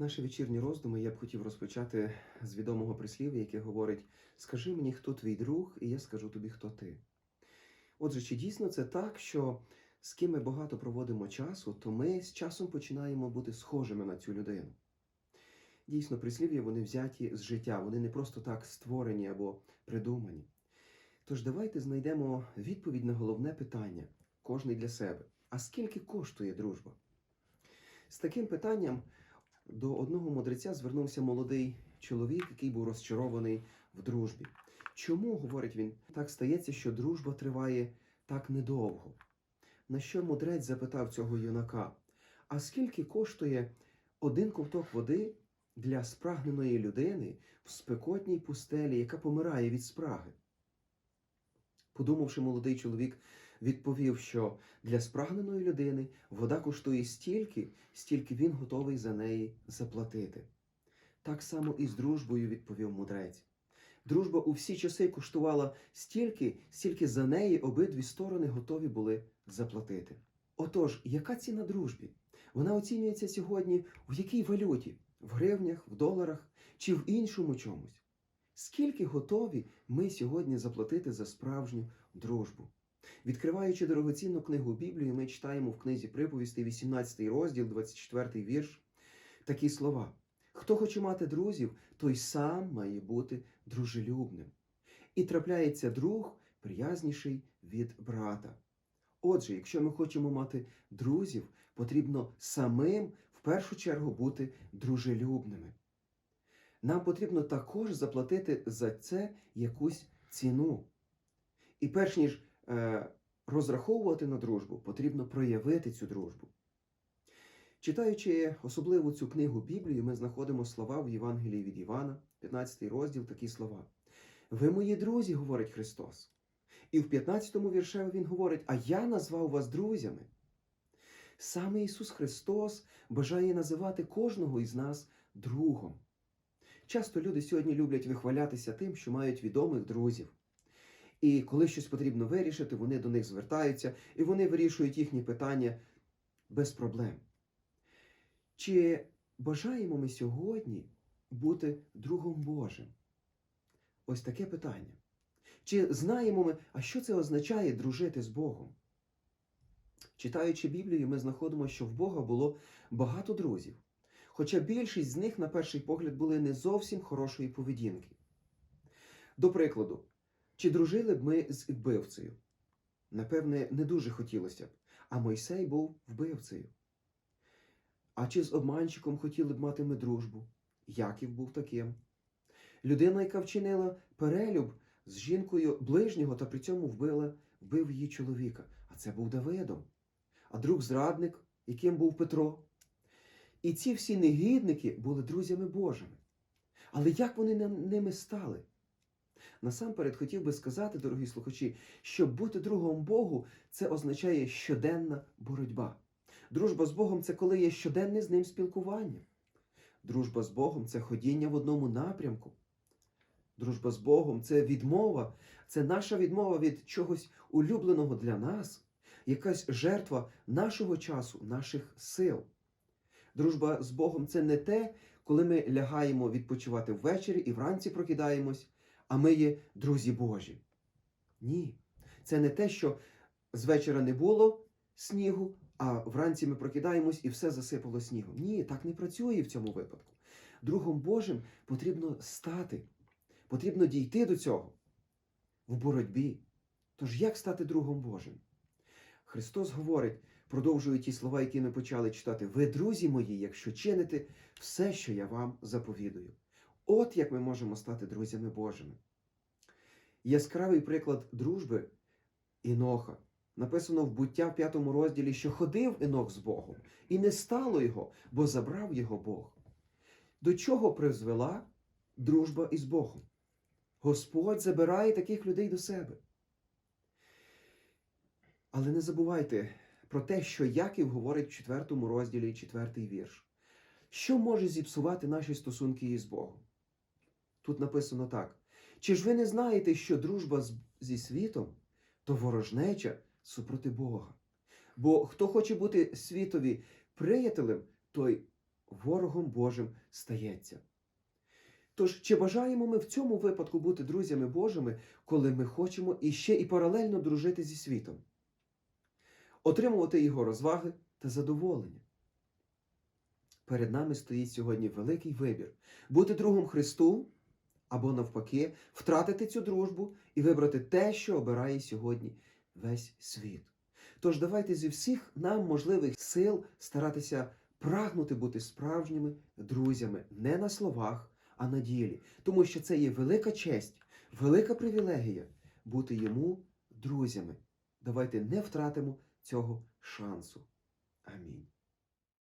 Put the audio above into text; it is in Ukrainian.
Наші вечірні роздуми я б хотів розпочати з відомого прислів'я, яке говорить: Скажи мені, хто твій друг, і я скажу тобі, хто ти. Отже, чи дійсно це так, що з ким ми багато проводимо часу, то ми з часом починаємо бути схожими на цю людину? Дійсно, прислів'я вони взяті з життя, вони не просто так створені або придумані. Тож давайте знайдемо відповідь на головне питання, кожний для себе. А скільки коштує дружба? З таким питанням до одного мудреця звернувся молодий чоловік, який був розчарований в дружбі. Чому, говорить він, так стається, що дружба триває так недовго? На що мудрець запитав цього юнака? А скільки коштує один ковток води для спрагненої людини в спекотній пустелі, яка помирає від спраги? Подумавши, молодий чоловік відповів, що для спрагненої людини вода коштує стільки, стільки він готовий за неї заплатити. Так само і з дружбою відповів мудрець. Дружба у всі часи коштувала стільки, стільки за неї обидві сторони готові були заплатити. Отож, яка ціна дружбі? Вона оцінюється сьогодні в якій валюті? В гривнях, в доларах чи в іншому чомусь? Скільки готові ми сьогодні заплатити за справжню дружбу? Відкриваючи дорогоцінну книгу Біблії, ми читаємо в книзі приповістей 18 розділ, 24 вірш, такі слова. Хто хоче мати друзів, той сам має бути дружелюбним. І трапляється друг приязніший від брата. Отже, якщо ми хочемо мати друзів, потрібно самим в першу чергу бути дружелюбними. Нам потрібно також заплатити за це якусь ціну. І перш ніж розраховувати на дружбу, потрібно проявити цю дружбу. Читаючи особливо цю книгу Біблії, ми знаходимо слова в Євангелії від Івана, 15 розділ, такі слова. Ви мої друзі, говорить Христос. І в 15-му віршеві Він говорить, а я назвав вас друзями. Саме Ісус Христос бажає називати кожного із нас другом. Часто люди сьогодні люблять вихвалятися тим, що мають відомих друзів. І коли щось потрібно вирішити, вони до них звертаються і вони вирішують їхні питання без проблем. Чи бажаємо ми сьогодні бути другом Божим? Ось таке питання. Чи знаємо ми, а що це означає дружити з Богом? Читаючи Біблію, ми знаходимо, що в Бога було багато друзів, хоча більшість з них, на перший погляд, були не зовсім хорошої поведінки. До прикладу, чи дружили б ми з вбивцею? Напевне, не дуже хотілося б, а Мойсей був вбивцею. А чи з обманщиком хотіли б мати ми дружбу? Яків був таким. Людина, яка вчинила перелюб з жінкою ближнього та при цьому вбила, вбив її чоловіка. А це був Давидом. А друг зрадник, яким був Петро. І ці всі негідники були друзями Божими. Але як вони ними стали? Насамперед хотів би сказати, дорогі слухачі, що бути другом Богу це означає щоденна боротьба. Дружба з Богом це коли є щоденне з ним спілкування. Дружба з Богом це ходіння в одному напрямку. Дружба з Богом це відмова, це наша відмова від чогось улюбленого для нас, якась жертва нашого часу, наших сил. Дружба з Богом це не те, коли ми лягаємо відпочивати ввечері і вранці прокидаємось, а ми є друзі Божі. Ні. Це не те, що з вечора не було снігу, а вранці ми прокидаємось і все засипало снігом. Ні, так не працює в цьому випадку. Другом Божим потрібно стати, потрібно дійти до цього в боротьбі. Тож як стати другом Божим? Христос говорить, продовжує ті слова, які ми почали читати: ви, друзі мої, якщо чините все, що я вам заповідую. От як ми можемо стати друзями Божими. Яскравий приклад дружби Іноха. Написано в буття в п'ятому розділі, що ходив Інох з Богом, і не стало його, бо забрав його Бог. До чого призвела дружба із Богом? Господь забирає таких людей до себе. Але не забувайте про те, що Яків говорить в четвертому розділі, четвертий вірш. Що може зіпсувати наші стосунки із Богом? Тут написано так: чи ж ви не знаєте, що дружба зі світом то ворожнеча супроти Бога? Бо хто хоче бути світові приятелем, той ворогом Божим стається. Тож, чи бажаємо ми в цьому випадку бути друзями Божими, коли ми хочемо іще і паралельно дружити зі світом, отримувати його розваги та задоволення? Перед нами стоїть сьогодні великий вибір бути другом Христу або навпаки, втратити цю дружбу і вибрати те, що обирає сьогодні весь світ. Тож давайте зі всіх нам можливих сил старатися прагнути бути справжніми друзями не на словах, а на ділі, тому що це є велика честь, велика привілегія бути йому друзями. Давайте не втратимо цього шансу. Амінь.